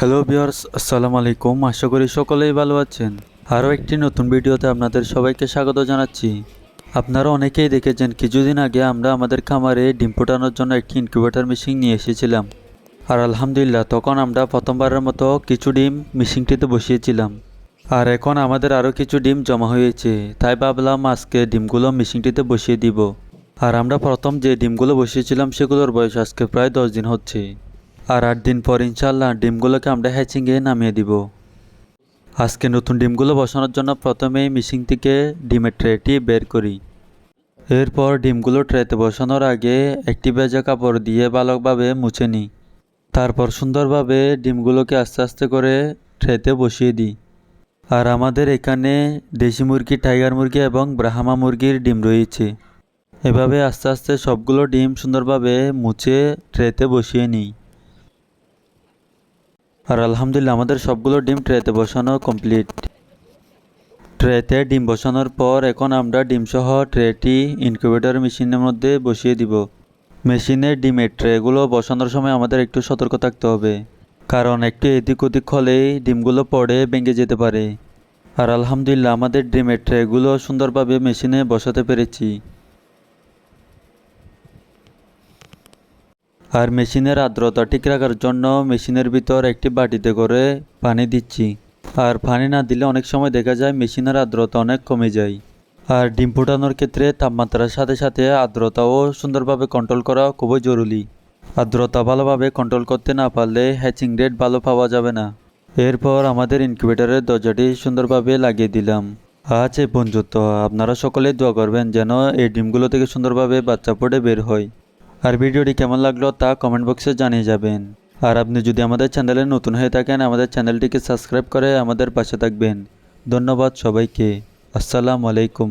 Hello বিয়ার্স আসসালামু আলাইকুম। আশা করি সকলেই ভালো আছেন। আরও একটি নতুন ভিডিওতে আপনাদের সবাইকে স্বাগত জানাচ্ছি। আপনারা অনেকেই দেখেছেন, কিছুদিন আগে আমরা আমাদের খামারে ডিম ফোটানোর জন্য একটি ইনকিউবেটর মেশিন নিয়ে এসেছিলাম। আর আলহামদুলিল্লাহ, তখন আমরা প্রথমবারের মতো কিছু ডিম মেশিনটিতে বসিয়েছিলাম। আর এখন আমাদের আরও কিছু ডিম জমা হয়েছে। তাই ভাবলাম আজকে ডিমগুলো মেশিনটিতে বসিয়ে দিব। আর আমরা প্রথম যে ডিমগুলো বসিয়েছিলাম, সেগুলোর বয়স আজকে প্রায় দশ দিন হচ্ছে। আর আট দিন পর ইনশাল্লাহ ডিমগুলোকে আমরা হ্যাচিংয়ে নামিয়ে দিব। আজকে নতুন ডিমগুলো বসানোর জন্য প্রথমেই মিশিং থেকে ডিমের ট্রেটি বের করি। এরপর ডিমগুলো ট্রেতে বসানোর আগে একটি ভেজা কাপড় দিয়ে ভালোভাবে মুছে নিই। তারপর সুন্দরভাবে ডিমগুলোকে আস্তে আস্তে করে ট্রেতে বসিয়ে দিই। আর আমাদের এখানে দেশি মুরগি টাইগার মুরগি এবং ব্রাহ্মা মুরগির ডিম রয়েছে। এভাবে আস্তে আস্তে সবগুলো ডিম সুন্দরভাবে মুছে ট্রেতে বসিয়ে নিই। আর আলহামদুলিল্লাহ, আমাদের সবগুলো ডিম ট্রেতে বসানো কমপ্লিট ট্রেতে ডিম বসানোর পর এখন আমরা ডিম সহ ট্রেটি ইনকিউবেটর মেশিনের মধ্যে বসিয়ে দিব। মেশিনের ডিমের ট্রেগুলো বসানোর সময় আমাদের একটু সতর্ক থাকতে হবে। কারণ একটু এদিক ওদিক হলেই ডিমগুলো পড়ে ভেঙে যেতে পারে। আর আলহামদুলিল্লাহ, আমাদের ডিমের ট্রেগুলো সুন্দরভাবে মেশিনে বসাতে পেরেছি। আর মেশিনের আর্দ্রতা ঠিক রাখার জন্য মেশিনের ভিতর একটি বাটিতে করে পানি দিচ্ছি। আর পানি না দিলে অনেক সময় দেখা যায় মেশিনের আর্দ্রতা অনেক কমে যায়। আর ডিম ফোটানোর ক্ষেত্রে তাপমাত্রার সাথে সাথে আর্দ্রতাও সুন্দরভাবে কন্ট্রোল করা খুবই জরুরি। আর্দ্রতা ভালোভাবে কন্ট্রোল করতে না পারলে হ্যাচিং রেট ভালো পাওয়া যাবে না। এরপর আমাদের ইনকিউবেটরের দরজাটি সুন্দরভাবে লাগিয়ে দিলাম। এই বন্ধুত্ব আপনারা সকলেই দোয়া করবেন যেন এই ডিমগুলো থেকে সুন্দরভাবে বাচ্চা ফুটে বের হয়। আর ভিডিওটি কেমন লাগল তা কমেন্ট বক্সে জানিয়ে যাবেন। আর আপনি যদি আমাদের চ্যানেলে নতুন হয়ে থাকেন, আমাদের চ্যানেলটিকে সাবস্ক্রাইব করে আমাদের পাশে থাকবেন। ধন্যবাদ সবাইকে। আসসালামু আলাইকুম।